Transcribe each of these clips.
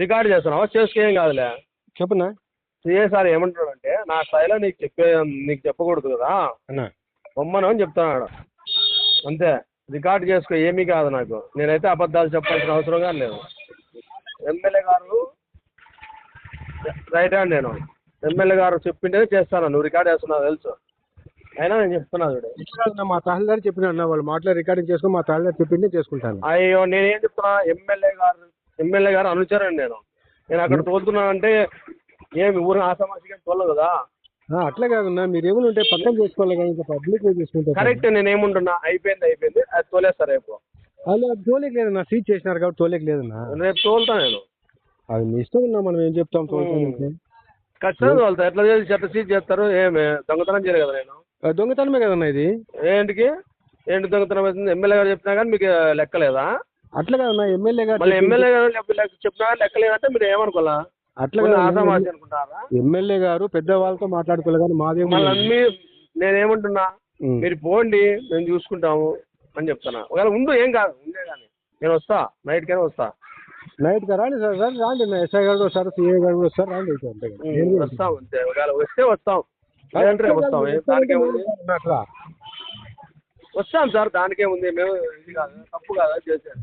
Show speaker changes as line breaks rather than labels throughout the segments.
Record చేస్తున్నావా? చేసుకో ఏం కాదులే.
చెప్పనా
సిఏ సార్ ఏమంటున్నాడంటే నా స్థాయిలో నీకు చెప్పే నీకు చెప్పకూడదు కదా.
అన్నా.
బొమ్మను అని చెప్తున్నాడు. అంతే. రికార్డ్ చేసుకో ఏమీ కాదు నాకు. నేనైతే అబద్ధాలు చెప్పాల్సిన అవసరం కానీ లేదు. ఎమ్మెల్యే గారు రైట్ హ్యాండ్ నేను. ఎమ్మెల్యే గారు చెప్పింటే చేస్తాను. నువ్వు రికార్డ్ చేస్తున్నావు తెలుసు. అయినా నేను చెప్తున్నా చూడు.
ఇట్లా కాదన్నా, మా తహసీల్దార్ చెప్పిన వాళ్ళు మాటలో రికార్డింగ్ చేసుకుని మా తహసీల్దార్ చెప్పిందే చేసుకుంటాను.
అయ్యో నేనేం చెప్తున్నా? ఎమ్మెల్యే గారు ఎమ్మెల్యే గారు అనుచరండి నేను. నేను అక్కడ తోలుతున్నానంటే ఏమి ఊరు ఆసమాసిగా తోలదు కదా?
ఆ, అట్లా కాదన్నా మీరు ఏమైనా ఉంటే పక్కన చేసుకోవాలి కానీ ఇంకా పబ్లిక్ చేసుకుంటారు
కరెక్ట్ నేను ఏముంటున్నా? అయిపోయింది అయిపోయింది. అది తోలేస్తా రేపు.
అలా తోలేకి లేదన్నా సీట్ చేసినారు కాబట్టి తోలేకి లేదన్నా
రేపు తోలుతా నేను.
అది మీ ఇష్టం ఉన్నా మనం ఏం చెప్తాం తోలుతానికి
ఖచ్చితంగా తోలుతా. ఎట్లా చేసి చెత్త సీజ్ చేస్తారు? ఏమి? దొంగతనం చేయలేదు కదా నేను?
ఆ, దొంగతనమే కదన్నా ఇది?
ఏంటికి? ఏంటి దొంగతనం అవుతుంది? ఎమ్మెల్యే గారు చెప్పినా కానీ మీకు లెక్కలేదా?
అట్లా కాదన్నా ఎమ్మెల్యే గారు
మళ్ళీ ఎమ్మెల్యే గారు చెప్పినా లెక్కలేదంటే మీరు ఏమనుకోవాలా?
అట్లా
అనుకుంటారా?
ఎమ్మెల్యే గారు పెద్ద వాళ్ళతో మాట్లాడుకోలే కానీ మాదేమో
మళ్ళీ నేనేమంటున్నా. మీరు పోండి మేము చూసుకుంటాము అని చెప్తున్నా. ఒకవేళ ఉండు ఏం కాదు ఉండే కానీ. నేను వస్తా నైట్ కైనా వస్తా.
నైట్గా రాండి సార్ సార్ రాండి. నా ఎస్ఐ గారు వస్తారు సిఐ గారు కూడా వస్తారు రాండి అంతే కదా.
వస్తాం అంతే. ఒకవేళ వస్తే వస్తాం. లేదంటే వస్తాం. దానికే ఉంది వస్తాం సార్ దానికే ఉంది మేము ఇది కాదు తప్పు కాదా చేసేది.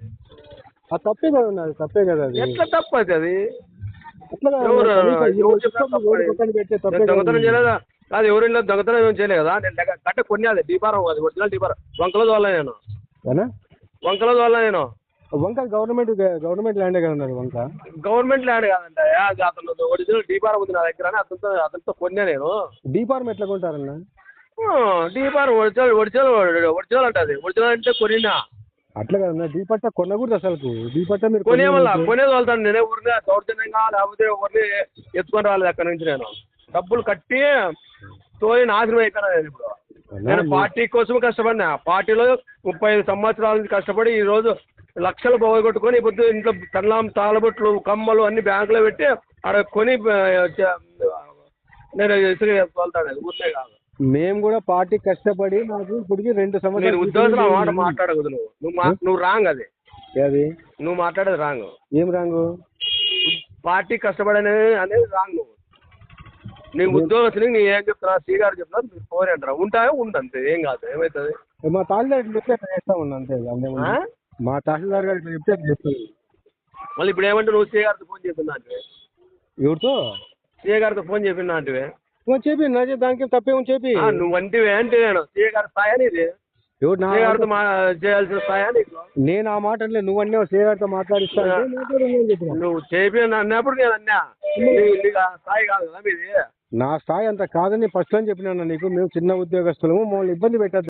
తప్పే కదా అది తప్పే కదా అది.
ఎట్లా తప్పు అయితే అది? ఎవరు ఎవరు చెప్పినా
ఎవరు
నేను దొంగతనం. చేయలేదా? కాదు ఎవరిలో దొంగతనం ఏం చేయలేదు కదా? నేను కట్ట కొన్ని అది డీపారం అది ఒరిజినల్ డీపారం వంకల దోళ్ళ నేను? వంకల దోళ్ళ నేను.
వంక గవర్నమెంట్ గవర్నమెంట్ ల్యాండే కదా ఉన్నది వంక.
గవర్నమెంట్ ల్యాండ్ కాదంట అది అతను ఒరిజినల్ డీపారం ఉంది నా దగ్గర అని అతనితో అతనితో కొన్నా నేను.
డీపార్మ్ ఎట్లా కొంటారన్న?
D pharm original original original అంట అది. ఒరిజినల్ అంటే కొనినా.
అట్లా కదన్నా డీపట్ట కొనకూడదు అసలు డీపట్ట మీరు
కొనే వల్ల
కొనేది
వెళ్తాను నేనే ఊరిని దౌర్జన్యంగా లేకపోతే ఎవరిని ఎత్తుకొని రాలేదు అక్కడి నుంచి నేను. డబ్బులు కట్టి తోలి నాశనం అయిపోయినా నేను ఇప్పుడు. నేను పార్టీ కోసం కష్టపడినా. పార్టీలో ముప్పై ఐదు సంవత్సరాల నుంచి కష్టపడి ఈ రోజు లక్షలు పోగొట్టుకొని ఇప్పుడు ఇంట్లో తల్లాం తాళబొట్లు కమ్మలు అన్ని బ్యాంకులో పెట్టి ఆడ కొని నేను ఇసుక తోలుతాను ఊరినే కాదు.
మేము కూడా పార్టీ కష్టపడి మాకు ఇప్పటికి రెండు సంవత్సరాలు
ఉద్యోగం మాట మాట్లాడకూడదు నువ్వు. నువ్వు మా- నువ్వు రాంగ్ అది.
అది
నువ్వు మాట్లాడేది రాంగ్.
ఏం రాంగు?
పార్టీ కష్టపడనే అనేది రాంగ్ నువ్వు. నీ ఉద్యోగస్తుని నీ ఏం చెప్తున్నా శ్రీ గారు చెప్తున్నా మీరు ఫోన్ అంటారా. ఉంటాయో ఉండు అంతే ఏం కాదు ఏమవుతుంది
మా తహసీల్దార్ ఇట్లా చెప్తే అట్లా చేస్తా ఉన్నా అంతే అంతేముంది.
ఆ?
మా తహసీల్దార్ గారు ఇట్లా చెప్తే అట్లా చెప్తాను
మళ్ళీ ఇప్పుడు ఏమంటే నువ్వు శ్రీ గారితో ఫోన్ చెప్పిన అంటే?
ఎవరితో?
శ్రీ గారితో ఫోన్ చెప్పిన అంటే?
నువ్వు చెప్పి నా చేతి దానికి తప్పేమో చెప్పి.
నువ్వు అంటివే అంటే నేను?
ఎవరు నా
చేయాల్సిన స్థాయి నీకు?
నేను ఆ మాట అంటే నువ్వు అన్నీ శ్రీగారితో మాట్లాడిస్తా అంటే మాట్లాడు అని చెప్పిన?
నువ్వు చేపి అన్నప్పుడు నేను అన్నా. నీకు స్థాయి కాదు కదా మీది?
నా స్థాయి అంత కాదని ఫస్ట్ అని చెప్పినా నీకు. మేము చిన్న ఉద్యోగస్తులము మమ్మల్ని ఇబ్బంది పెట్టద్దు.